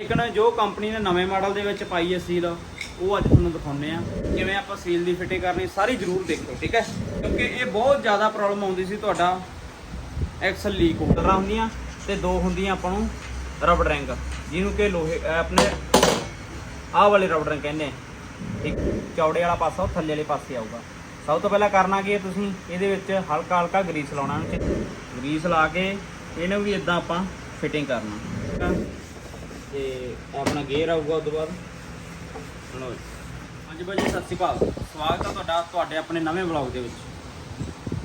ਲੇਕਿਨ ਜੋ ਕੰਪਨੀ ਨੇ ਨਵੇਂ ਮਾਡਲ ਦੇ ਵਿੱਚ ਪਾਈ ਹੈ ਸੀਲ, ਉਹ ਅੱਜ ਤੁਹਾਨੂੰ ਦਿਖਾਉਂਦੇ ਆ ਕਿਵੇਂ ਆਪਾਂ ਸੀਲ ਦੀ ਫਿਟਿੰਗ ਕਰਨੀ, ਸਾਰੀ ਜ਼ਰੂਰ ਦੇਖੋ, ਠੀਕ ਹੈ? ਕਿਉਂਕਿ ਇਹ ਬਹੁਤ ਜ਼ਿਆਦਾ ਪ੍ਰੋਬਲਮ ਆਉਂਦੀ ਸੀ ਤੁਹਾਡਾ ਐਕਸਲ ਲੀਕ ਹੋ ਰਹਾ ਹੁੰਦੀਆਂ ਤੇ ਦੋ ਹੁੰਦੀਆਂ ਆਪਾਂ ਨੂੰ ਰਬੜ ਰਿੰਗ, ਜਿਹਨੂੰ ਕਿ ਲੋਹੇ ਆਪਣੇ ਆਹ ਵਾਲੇ ਰਬੜ ਰਿੰਗ ਕਹਿੰਦੇ ਆ। ਇੱਕ ਚੌੜੇ ਵਾਲਾ ਪਾਸਾ, ਉਹ ਥੱਲੇ ਵਾਲੇ ਪਾਸੇ ਆਊਗਾ। ਸਭ ਤੋਂ ਪਹਿਲਾਂ ਕਰਨਾ ਕੀ ਹੈ ਤੁਸੀਂ? ਇਹਦੇ ਵਿੱਚ ਹਲਕਾ ਹਲਕਾ ਗਰੀਸ ਲਾਉਣਾ ਇਹਨੂੰ ਗਰੀਸ ਲਾ ਕੇ ਇਹਨੂੰ ਵੀ ਇਦਾਂ ਆਪਾਂ ਫਿਟਿੰਗ ਕਰਨਾ। ਠੀਕ ਆ? ਤੇ ਆਪਣਾ ਗੇਅਰ ਆਊਗਾ ਉਸ ਤੋਂ ਬਾਅਦ। ਲਓ ਜੀ। ਹਾਂਜੀ ਭਾਜੀ, ਸਤਿ ਸ਼੍ਰੀ ਅਕਾਲ। ਸਵਾਗਤ ਹੈ ਤੁਹਾਡਾ, ਤੁਹਾਡੇ ਆਪਣੇ ਨਵੇਂ ਵਲੌਗ ਦੇ ਵਿੱਚ।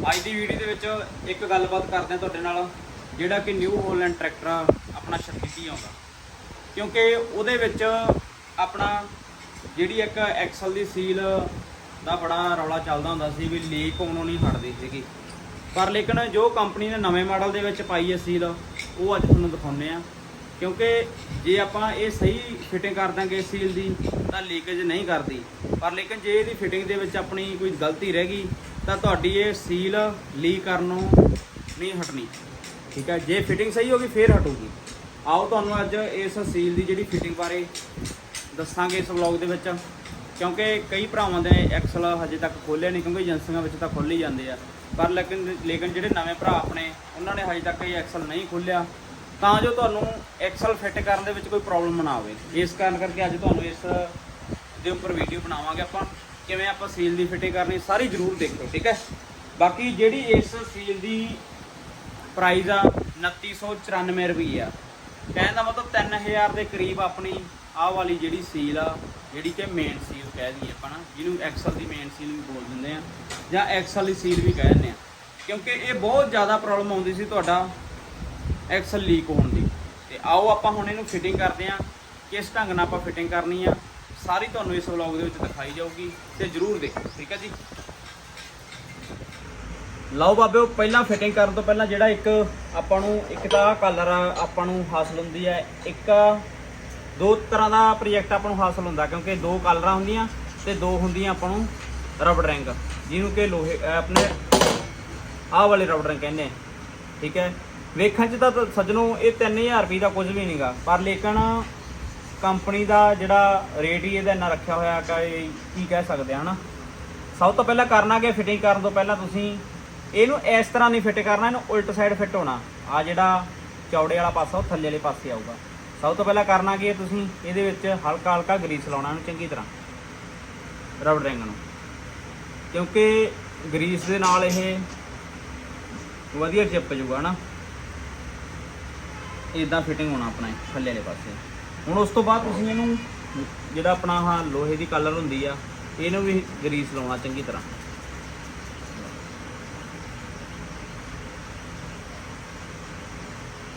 ਅੱਜ ਦੀ ਵੀਡੀਓ ਦੇ ਵਿੱਚ ਇੱਕ ਗੱਲਬਾਤ ਕਰਦੇ ਹਾਂ ਤੁਹਾਡੇ ਨਾਲ, ਜਿਹੜਾ ਕਿ ਨਿਊ ਹੋਲੈਂਡ ਟਰੈਕਟਰ ਆਪਣਾ 36 ਆਉਂਦਾ। ਕਿਉਂਕਿ ਉਹਦੇ ਵਿੱਚ ਆਪਣਾ ਜਿਹੜੀ ਇੱਕ ਐਕਸਲ ਦੀ ਸੀਲ ਦਾ ਬੜਾ ਰੌਲਾ ਚੱਲਦਾ ਹੁੰਦਾ ਸੀ ਵੀ ਲੀਕ ਹੋਣੋਂ ਨਹੀਂ ਹਟਦੀ ਸੀਗੀ। ਪਰ ਲੇਕਿਨ ਜੋ ਕੰਪਨੀ ਨੇ ਨਵੇਂ ਮਾਡਲ ਦੇ ਵਿੱਚ ਪਾਈ ਹੈ ਸੀਲ ਉਹ ਅੱਜ ਤੁਹਾਨੂੰ ਦਿਖਾਉਂਦੇ ਆ। ਕਿਉਂਕਿ ਜੇ ਆਪਾਂ ਇਹ ਸਹੀ ਫਿਟਿੰਗ ਕਰ ਦਾਂਗੇ ਸੀਲ ਦੀ, ਤਾਂ ਲੀਕੇਜ ਨਹੀਂ ਕਰਦੀ। ਪਰ ਲੇਕਿਨ ਜੇ ਇਹਦੀ ਫਿਟਿੰਗ ਦੇ ਵਿੱਚ ਆਪਣੀ ਕੋਈ ਗਲਤੀ ਰਹਿ ਗਈ, ਤਾਂ ਤੁਹਾਡੀ ਇਹ ਸੀਲ ਲੀਕ ਕਰਨੋਂ ਨਹੀਂ ਹਟਣੀ। ਠੀਕ ਹੈ? ਜੇ ਫਿਟਿੰਗ ਸਹੀ ਹੋ ਗਈ, ਫੇਰ ਹਟੂਗੀ। ਆਓ ਤੁਹਾਨੂੰ ਅੱਜ ਇਸ ਸੀਲ ਦੀ ਜਿਹੜੀ ਫਿਟਿੰਗ ਬਾਰੇ ਦੱਸਾਂਗੇ ਇਸ ਵਲੌਗ ਦੇ ਵਿੱਚ। ਕਿਉਂਕਿ ਕਈ ਭਰਾਵਾਂ ਦੇ ਐਕਸਲ ਹਜੇ ਤੱਕ ਖੋਲਿਆ ਨਹੀਂ, ਕਿਉਂਕਿ ਏਜੰਸੀਆਂ ਵਿੱਚ ਤਾਂ ਖੁੱਲ੍ਹ ਹੀ ਜਾਂਦੇ ਆ। ਪਰ ਲੇਕਿਨ ਲੇਕਿਨ ਜਿਹੜੇ ਨਵੇਂ ਭਰਾ ਆਪਣੇ, ਉਹਨਾਂ ਨੇ ਹਜੇ ਤੱਕ ਇਹ ਐਕਸਲ ਨਹੀਂ ਖੋਲਿਆ ਤਾਂ ਜੋ ਤੁਹਾਨੂੰ ਐਕਸਲ ਫਿੱਟ ਕਰਨ ਦੇ ਵਿੱਚ ਕੋਈ ਪ੍ਰੋਬਲਮ ਨਾ ਆਵੇ। ਇਸ ਕਾਰਨ ਕਰਕੇ ਅੱਜ ਤੁਹਾਨੂੰ ਇਸ ਦੇ ਉੱਪਰ ਵੀਡੀਓ ਬਣਾਵਾਂਗੇ ਆਪਾਂ, ਕਿਵੇਂ ਆਪਾਂ ਸੀਲ ਦੀ ਫਿਟਿੰਗ ਕਰਨੀ ਸਾਰੀ ਜ਼ਰੂਰ ਦੇਖੋ ਠੀਕ ਹੈ? ਬਾਕੀ ਜਿਹੜੀ ਇਸ ਸੀਲ ਦੀ ਪ੍ਰਾਈਸ ਆ 2994 ਰੁਪਏ ਆ ਕਹਿਣ ਦਾ ਮਤਲਬ 3000 ਦੇ ਕਰੀਬ ਆਪਣੀ ਆਹ ਵਾਲੀ ਜਿਹੜੀ ਸੀਲ ਆ, ਜਿਹੜੀ ਕਿ ਮੇਨ ਸੀਲ ਕਹਿ ਦਈਏ ਆਪਾਂ ਨਾ, ਜਿਹਨੂੰ ਐਕਸਲ ਦੀ ਮੇਨ ਸੀਲ ਵੀ ਬੋਲ ਦਿੰਦੇ ਆ, ਜਾਂ ਐਕਸਲ ਦੀ ਸੀਲ ਵੀ ਕਹਿ ਦਿੰਦੇ ਆ। ਕਿਉਂਕਿ ਇਹ ਬਹੁਤ ਜ਼ਿਆਦਾ ਪ੍ਰੋਬਲਮ ਆਉਂਦੀ ਸੀ ਤੁਹਾਡਾ ਐਕਸਲ ਲੀਕ ਹੋਣ ਦੀ। ਤੇ ਆਓ ਆਪਾਂ ਹੁਣ ਇਹਨੂੰ ਫਿਟਿੰਗ ਕਰਦੇ ਆ ਕਿਸ ਢੰਗ ਨਾਲ ਆਪਾਂ ਫਿਟਿੰਗ ਕਰਨੀ ਆ, ਸਾਰੀ ਤੁਹਾਨੂੰ ਇਸ ਵਲੌਗ ਦੇ ਵਿੱਚ ਦਿਖਾਈ ਜਾਊਗੀ ਤੇ ਜਰੂਰ ਦੇਖੋ, ਠੀਕ ਹੈ ਜੀ? ਲਓ ਬਾਬਿਓ, ਪਹਿਲਾਂ ਫਿਟਿੰਗ ਕਰਨ ਤੋਂ ਪਹਿਲਾਂ ਜਿਹੜਾ ਇੱਕ ਆਪਾਂ ਨੂੰ, ਇੱਕ ਤਾਂ ਕਲਰ ਆਪਾਂ ਨੂੰ ਹਾਸਲ ਹੁੰਦੀ ਹੈ ਇੱਕ ਦੋ ਤਰ੍ਹਾਂ ਦਾ ਪ੍ਰੋਜੈਕਟ ਆਪਾਂ ਨੂੰ ਹਾਸਲ ਹੁੰਦਾ, ਕਿਉਂਕਿ ਦੋ ਕਲਰਾਂ ਹੁੰਦੀਆਂ ਤੇ ਦੋ ਹੁੰਦੀਆਂ ਆਪਾਂ ਨੂੰ ਰਬੜ ਰਿੰਗ, ਜਿਹਨੂੰ ਕਿ ਲੋਹੇ ਆਪਣੇ ਆਹ ਵਾਲੇ ਰਬੜ ਰਿੰਗ ਕਹਿੰਦੇ ਆ। ਠੀਕ ਹੈ? ਵੇਖਣ 'ਚ ਤਾਂ ਤ- ਸੱਜਣੋ, ਇਹ 3000 ਰੁਪਏ ਦਾ ਕੁਝ ਵੀ ਨਹੀਂਗਾ ਪਰ ਲੇਕਿਨ ਕੰਪਨੀ ਦਾ ਜਿਹੜਾ ਰੇਟ ਹੀ ਇਹਦਾ ਇੰਨਾ ਰੱਖਿਆ ਹੋਇਆ ਕਿ ਕੀ ਕਹਿ ਸਕਦੇ ਆ, ਹਨਾ? ਸਭ ਤੋਂ ਪਹਿਲਾਂ ਕਰਨਾ ਕਿ ਫਿਟਿੰਗ ਕਰਨ ਤੋਂ ਪਹਿਲਾਂ ਤੁਸੀਂ ਇਹਨੂੰ ਇਸ ਤਰ੍ਹਾਂ ਨਹੀਂ ਫਿੱਟ ਕਰਨਾ, ਇਹਨੂੰ ਉਲਟ ਸਾਈਡ ਫਿੱਟ ਹੋਣਾ। ਆ ਜਿਹੜਾ ਚੌੜੇ ਵਾਲਾ ਪਾਸਾ, ਉਹ ਥੱਲੇ ਵਾਲੇ ਪਾਸੇ ਆਊਗਾ। ਸਭ ਤੋਂ ਪਹਿਲਾਂ ਕਰਨਾ ਕੀ ਹੈ ਤੁਸੀਂ? ਇਹਦੇ ਵਿੱਚ ਹਲਕਾ ਹਲਕਾ ਗਰੀਸ ਲਾਉਣਾ ਇਹਨੂੰ ਚੰਗੀ ਤਰ੍ਹਾਂ, ਰਬੜ ਰਿੰਗ ਨੂੰ। ਕਿਉਂਕਿ ਗਰੀਸ ਦੇ ਨਾਲ ਇਹ ਵਧੀਆ ਚਿਪਕ ਜੂਗਾ ਨਾ। ਇਦਾਂ ਫਿਟਿੰਗ ਹੋਣਾ ਆਪਣਾ ਥੱਲੇ ਵਾਲੇ ਪਾਸੇ। ਹੁਣ ਉਸ ਤੋਂ ਬਾਅਦ ਤੁਸੀਂ ਇਹਨੂੰ, ਜਿਹੜਾ ਆਪਣਾ ਆਹ ਲੋਹੇ ਦੀ ਕਲਰ ਹੁੰਦੀ ਆ, ਇਹਨੂੰ ਵੀ ਗਰੀਸ ਲਾਉਣਾ ਚੰਗੀ ਤਰ੍ਹਾਂ।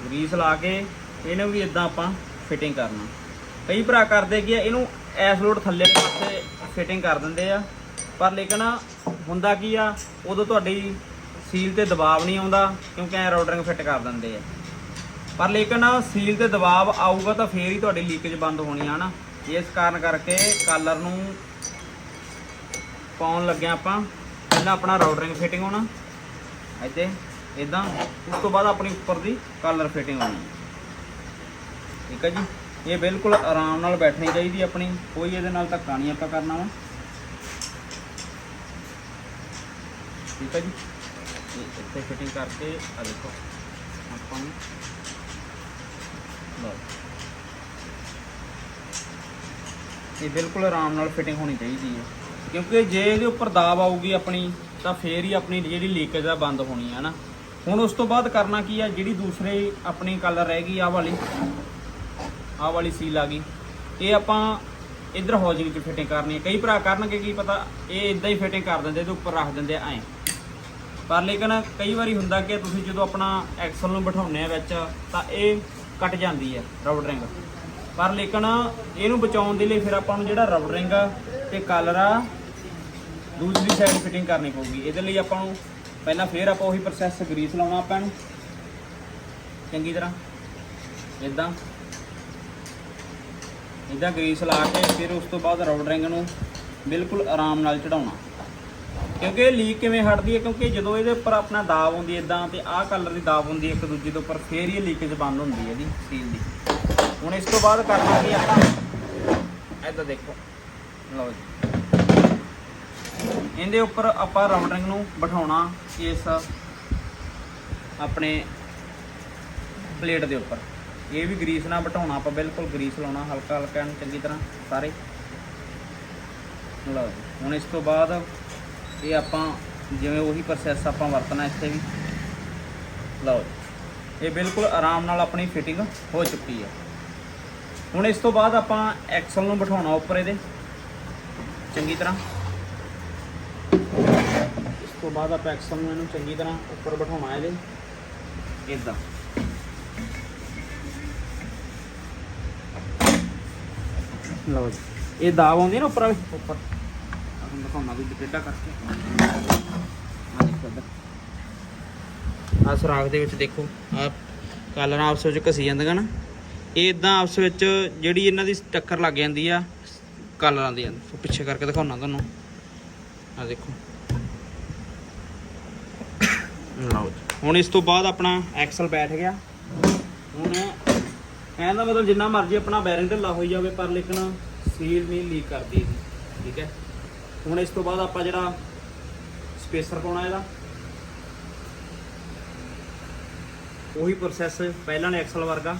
ਗਰੀਸ ਲਾ ਕੇ ਇਹਨੂੰ ਵੀ ਇਦਾਂ ਆਪਾਂ ਫਿਟਿੰਗ ਕਰਨਾ। ਕਈ ਭਰਾ ਕਰਦੇ ਕੀ ਆ, ਇਹਨੂੰ ਐਸ ਲੋਡ ਥੱਲੇ ਪਾਸੇ ਫਿਟਿੰਗ ਕਰ ਦਿੰਦੇ ਆ। ਪਰ ਲੇਕਿਨ ਹੁੰਦਾ ਕੀ ਆ, ਉਦੋਂ ਤੁਹਾਡੀ ਸੀਲ ਤੇ ਦਬਾਅ ਨਹੀਂ ਆਉਂਦਾ, ਕਿਉਂਕਿ ਐ ਰੋਡਰਿੰਗ ਫਿੱਟ ਕਰ ਦਿੰਦੇ ਆ। ਪਰ ਲੇਕਿਨ ਸੀਲ ਤੇ ਦਬਾਅ ਆਊਗਾ ਤਾਂ ਫੇਰ ਹੀ ਤੁਹਾਡੀ ਲੀਕੇਜ ਬੰਦ ਹੋਣੀ ਆ ਨਾ ਇਸ ਕਾਰਨ ਕਰਕੇ ਕਾਲਰ ਨੂੰ ਪਾਉਣ ਲੱਗਿਆ ਆਪਾਂ। ਪਹਿਲਾਂ ਆਪਣਾ ਰੋਡਰਿੰਗ ਫਿਟਿੰਗ ਹੋਣਾ, ਇੱਥੇ ਇਦਾਂ ਉਸ ਤੋਂ ਬਾਅਦ ਆਪਣੀ ਉੱਪਰ ਦੀ ਕਾਲਰ ਫਿਟਿੰਗ ਹੋਣੀ। ਠੀਕ ਹੈ ਜੀ? ਇਹ ਬਿਲਕੁਲ ਆਰਾਮ ਨਾਲ ਬੈਠਣੀ ਚਾਹੀਦੀ ਆਪਣੀ। ਕੋਈ ਇਹਦੇ ਨਾਲ ਧੱਕਾ ਨਹੀਂ ਆਪਾਂ ਕਰਨਾ ਵਾ। ਠੀਕ ਹੈ ਜੀ? ਇਹ ਇੱਥੇ ਫਿਟਿੰਗ ਕਰਕੇ ਆ ਦੇਖੋ। ਆਪਾਂ ਨੂੰ ਲਓ। ਇਹ ਬਿਲਕੁਲ ਆਰਾਮ ਨਾਲ ਫਿਟਿੰਗ ਹੋਣੀ ਚਾਹੀਦੀ ਹੈ। ਕਿਉਂਕਿ ਜੇ ਇਹਦੇ ਉੱਪਰ ਦਾਬ ਆਊਗੀ ਆਪਣੀ, ਤਾਂ ਫੇਰ ਹੀ ਆਪਣੀ ਜਿਹੜੀ ਲੀਕੇਜ ਆ ਬੰਦ ਹੋਣੀ ਹੈ ਨਾ ਹੁਣ ਉਸ ਤੋਂ ਬਾਅਦ ਕਰਨਾ ਕੀ ਆ, ਜਿਹੜੀ ਦੂਸਰੇ ਆਪਣੀ ਕਲਰ ਰਹਿ ਗਈ, ਆਹ ਵਾਲੀ ਆਹ ਵਾਲੀ ਸੀਲ ਆ ਗਈ। ਇਹ ਆਪਾਂ ਇਧਰ ਹੌਜਿੰਗ 'ਚ ਫਿਟਿੰਗ ਕਰਨੀ ਹੈ। ਕਈ ਭਰਾ ਕਰਨਗੇ, ਕੀ ਪਤਾ, ਇਹ ਇਦਾਂ ਹੀ ਫਿਟਿੰਗ ਕਰ ਦਿੰਦੇ, ਇਹਦੇ ਉੱਪਰ ਰੱਖ ਦਿੰਦੇ ਐਂ। ਪਰ ਲੇਕਿਨ ਕਈ ਵਾਰੀ ਹੁੰਦਾ ਕਿ ਤੁਸੀਂ ਜਦੋਂ ਆਪਣਾ ਐਕਸਲ ਨੂੰ ਬਿਠਾਉਂਦੇ ਆ ਵਿੱਚ, ਤਾਂ ਇਹ ਕੱਟ ਜਾਂਦੀ ਹੈ ਰਬੜ ਰਿੰਗ ਪਰ ਲੇਕਿਨ ਇਹਨੂੰ ਬਚਾਉਣ ਦੇ ਲਈ ਫਿਰ ਆਪਾਂ ਨੂੰ ਜਿਹੜਾ ਰਬੜ ਰਿੰਗ ਆ ਤੇ ਕਾਲਰ ਆ, ਦੂਸਰੀ ਸਾਈਡ ਫਿਟਿੰਗ ਕਰਨੀ ਪਊਗੀ। ਇਹਦੇ ਲਈ ਆਪਾਂ ਨੂੰ ਪਹਿਲਾਂ ਫੇਰ ਆਪਾਂ ਉਹੀ ਪ੍ਰੋਸੈਸ ਗਰੀਸ ਲਾਉਣਾ ਆਪਾਂ ਨੂੰ। ਚੰਗੀ ਤਰ੍ਹਾਂ। ਇਦਾਂ ਇਦਾਂ ਗਰੀਸ ਲਾ ਕੇ ਫਿਰ ਉਸ ਤੋਂ ਬਾਅਦ ਰਬੜ ਰਿੰਗ ਨੂੰ ਬਿਲਕੁਲ ਆਰਾਮ ਨਾਲ ਚੜਾਉਣਾ। ਕਿਉਂਕਿ ਇਹ ਲੀਕ ਕਿਵੇਂ ਹਟਦੀ ਹੈ? ਕਿਉਂਕਿ ਜਦੋਂ ਇਹਦੇ ਉੱਪਰ ਆਪਣਾ ਦਾਬ ਹੁੰਦੀ ਹੈ ਇਦਾਂ ਤੇ ਆਹ ਕਲਰ ਦੀ ਦਾਬ ਹੁੰਦੀ ਹੈ ਇੱਕ ਦੂਜੇ ਦੇ ਉੱਪਰ, ਫੇਰ ਹੀ ਇਹ ਲੀਕੇਜ ਬੰਦ ਹੁੰਦੀ ਹੈ ਇਹਦੀ ਸੀਲ ਦੀ। ਹੁਣ ਇਸ ਤੋਂ ਬਾਅਦ ਕਰਨਾ ਕੀ ਆਪਾਂ? ਇੱਧਰ ਦੇਖੋ। ਲਓ ਜੀ। ਇਹਦੇ ਉੱਪਰ ਆਪਾਂ ਰਾਊਟਰਿੰਗ ਨੂੰ ਬਿਠਾਉਣਾ ਇਸ ਆਪਣੇ ਪਲੇਟ ਦੇ ਉੱਪਰ। ਇਹ ਵੀ ਗਰੀਸ ਨਾਲ ਬਿਠਾਉਣਾ, ਆਪਾਂ ਬਿਲਕੁਲ ਗਰੀਸ ਲਾਉਣਾ ਹਲਕਾ ਹਲਕਾ ਇਹਨੂੰ ਚੰਗੀ ਤਰ੍ਹਾਂ ਸਾਰੇ। ਲਓ ਜੀ। ਹੁਣ ਇਸ ਤੋਂ ਬਾਅਦ ਇਹ ਆਪਾਂ ਜਿਵੇਂ ਉਹੀ ਪ੍ਰੋਸੈਸ ਆਪਾਂ ਵਰਤਣਾ ਇੱਥੇ ਵੀ। ਲਓ ਜੀ। ਇਹ ਬਿਲਕੁਲ ਆਰਾਮ ਨਾਲ ਆਪਣੀ ਫਿਟਿੰਗ ਹੋ ਚੁੱਕੀ ਹੈ। ਹੁਣ ਇਸ ਤੋਂ ਬਾਅਦ ਆਪਾਂ ਐਕਸਲ ਨੂੰ ਬਿਠਾਉਣਾ ਉੱਪਰ ਇਹਦੇ। ਚੰਗੀ ਤਰ੍ਹਾਂ। ਇਸ ਤੋਂ ਬਾਅਦ ਆਪਾਂ ਐਕਸਲ ਨੂੰ ਇਹਨੂੰ ਚੰਗੀ ਤਰ੍ਹਾਂ ਉੱਪਰ ਬਿਠਾਉਣਾ ਇਹਦੇ। ਇਦਾਂ ਲਓ ਜੀ। ਇਹ ਦਾਬ ਆਉਂਦੀ ਨਾ ਉੱਪਰ ਵਾਲੀ? ਉੱਪਰ। ਦਿਖਾਉਣਾ ਵੀ ਡੇਟਾ ਕਰਕੇ। ਆ ਦੇਖੋ ਇੱਧਰ ਆ ਸੁਰਾਖ ਦੇ ਵਿੱਚ ਦੇਖੋ ਆ ਕਾਲਰਾਂ ਆਪਸ ਵਿੱਚ ਘਸੀ ਜਾਂਦੀਆਂ ਨਾ। ਇਹ ਇਦਾਂ ਆਪਸ ਵਿੱਚ ਜਿਹੜੀ ਇਹਨਾਂ ਦੀ ਟੱਕਰ ਲੱਗ ਜਾਂਦੀ ਆ ਕਾਲਰਾਂ ਦੀ ਪਿੱਛੇ ਕਰਕੇ ਦਿਖਾਉਣਾ ਤੁਹਾਨੂੰ। ਆ ਦੇਖੋ। ਲਓ ਹੁਣ ਇਸ ਤੋਂ ਬਾਅਦ ਆਪਣਾ ਐਕਸਲ ਬੈਠ ਗਿਆ ਹੁਣ ਐਂ ਦਾ ਮਤਲਬ ਜਿੰਨਾ ਮਰਜ਼ੀ ਆਪਣਾ ਬੈਰਿੰਗ ਢਿੱਲਾ ਹੋਈ ਜਾਵੇ, ਪਰ ਲੇਕਿਨ ਸੀਲ ਨਹੀਂ ਲੀਕ ਕਰਦੀ ਠੀਕ ਹੈ? ਹੁਣ ਇਸ ਤੋਂ ਬਾਅਦ ਆਪਾਂ ਜਿਹੜਾ ਸਪੇਸਰ ਪਾਉਣਾ ਇਹਦਾ, ਉਹੀ ਪ੍ਰੋਸੈਸ ਪਹਿਲਾਂ ਨੇ ਐਕਸਲ ਵਰਗਾ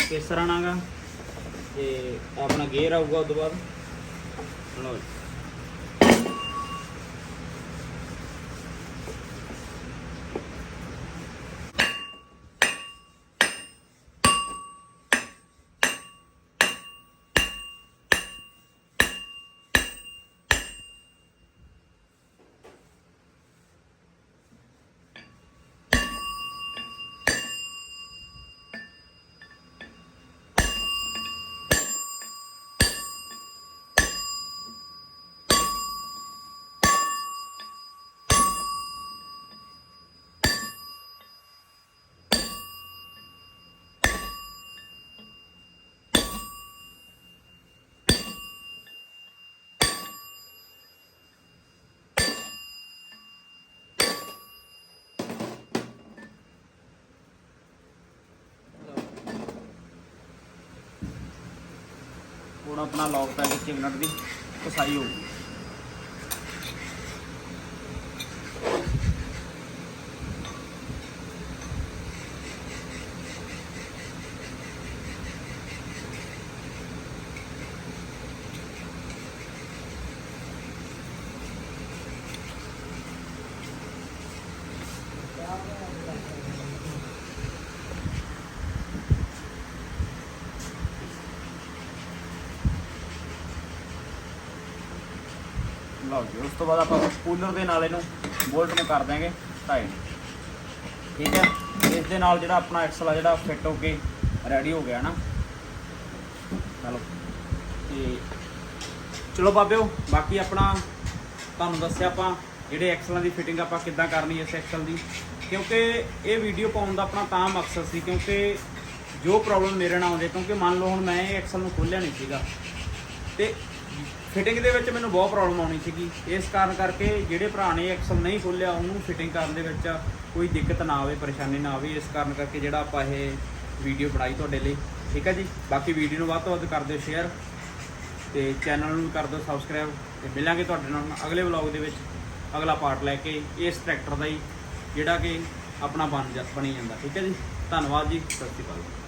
ਸਪੇਸਰ ਆਣਾਗਾ ਤੇ ਆਪਣਾ ਗੇਅਰ ਆਊਗਾ ਉਸ ਤੋਂ ਬਾਅਦ। ਲਓ ਹੁਣ ਆਪਣਾ ਲੌਗ ਪੈਕ ਵਿੱਚ ਮਿੰਟ ਦੀ ਕਸਾਈ ਹੋਊਗੀ ਲਓ ਜੀ। ਉਸ ਤੋਂ ਬਾਅਦ ਆਪਾਂ ਕੂਲਰ ਦੇ ਨਾਲ ਇਹਨੂੰ ਬੋਲਟ ਨੂੰ ਕਰ ਦਾਂਗੇ ਟਾਈਟ ਠੀਕ ਹੈ? ਇਸ ਦੇ ਨਾਲ ਜਿਹੜਾ ਆਪਣਾ ਐਕਸਲ ਆ, ਜਿਹੜਾ ਫਿੱਟ ਹੋ ਕੇ ਰੈਡੀ ਹੋ ਗਿਆ ਨਾ। ਚਲੋ। ਤੇ ਚਲੋ ਬਾਬਿਓ, ਬਾਕੀ ਆਪਣਾ ਤੁਹਾਨੂੰ ਦੱਸਿਆ ਆਪਾਂ ਜਿਹੜੇ ਐਕਸਲਾਂ ਦੀ ਫਿਟਿੰਗ ਆਪਾਂ ਕਿੱਦਾਂ ਕਰਨੀ ਇਸ ਐਕਸਲ ਦੀ। ਕਿਉਂਕਿ ਇਹ ਵੀਡੀਓ ਪਾਉਣ ਦਾ ਆਪਣਾ ਤਾਂ ਮਕਸਦ ਸੀ, ਕਿਉਂਕਿ ਜੋ ਪ੍ਰੋਬਲਮ ਮੇਰੇ ਨਾਲ ਆਉਂਦੇ, ਕਿਉਂਕਿ ਮੰਨ ਲਓ ਹੁਣ ਮੈਂ ਇਹ ਐਕਸਲ ਨੂੰ ਖੋਲ੍ਹਿਆ ਨਹੀਂ ਸੀਗਾ। ਤੇ ਫਿਟਿੰਗ ਦੇ ਵਿੱਚ ਮੈਨੂੰ ਬਹੁਤ ਪ੍ਰੋਬਲਮ ਆਉਣੀ ਸੀਗੀ। ਇਸ ਕਾਰਨ ਕਰਕੇ ਜਿਹੜੇ ਭਰਾ ਨੇ ਐਕਸਲ ਨਹੀਂ ਖੋਲ੍ਹਿਆ, ਉਹਨੂੰ ਫਿਟਿੰਗ ਕਰਨ ਦੇ ਵਿੱਚ ਕੋਈ ਦਿੱਕਤ ਨਾ ਆਵੇ, ਪਰੇਸ਼ਾਨੀ ਨਾ ਆਵੇ। ਇਸ ਕਾਰਨ ਕਰਕੇ ਜਿਹੜਾ ਆਪਾਂ ਇਹ ਵੀਡੀਓ ਬਣਾਈ ਤੁਹਾਡੇ ਲਈ। ਠੀਕ ਹੈ ਜੀ? ਬਾਕੀ ਵੀਡੀਓ ਨੂੰ ਵੱਧ ਤੋਂ ਵੱਧ ਕਰ ਦਿਓ ਸ਼ੇਅਰ ਤੇ ਚੈਨਲ ਨੂੰ ਵੀ ਕਰ ਦਿਓ ਸਬਸਕ੍ਰਾਈਬ ਤੇ ਮਿਲਾਂਗੇ ਤੁਹਾਡੇ ਨਾਲ ਅਗਲੇ ਵਲੌਗ ਦੇ ਵਿੱਚ। ਅਗਲਾ ਪਾਰਟ ਲੈ ਕੇ ਇਸ ਟਰੈਕਟਰ ਦਾ ਹੀ ਜਿਹੜਾ ਕਿ ਆਪਣਾ ਬਣ ਬਣੀ ਜਾਂਦਾ। ਠੀਕ ਹੈ ਜੀ? ਧੰਨਵਾਦ ਜੀ। ਸਤਿ ਸ਼੍ਰੀ ਅਕਾਲ।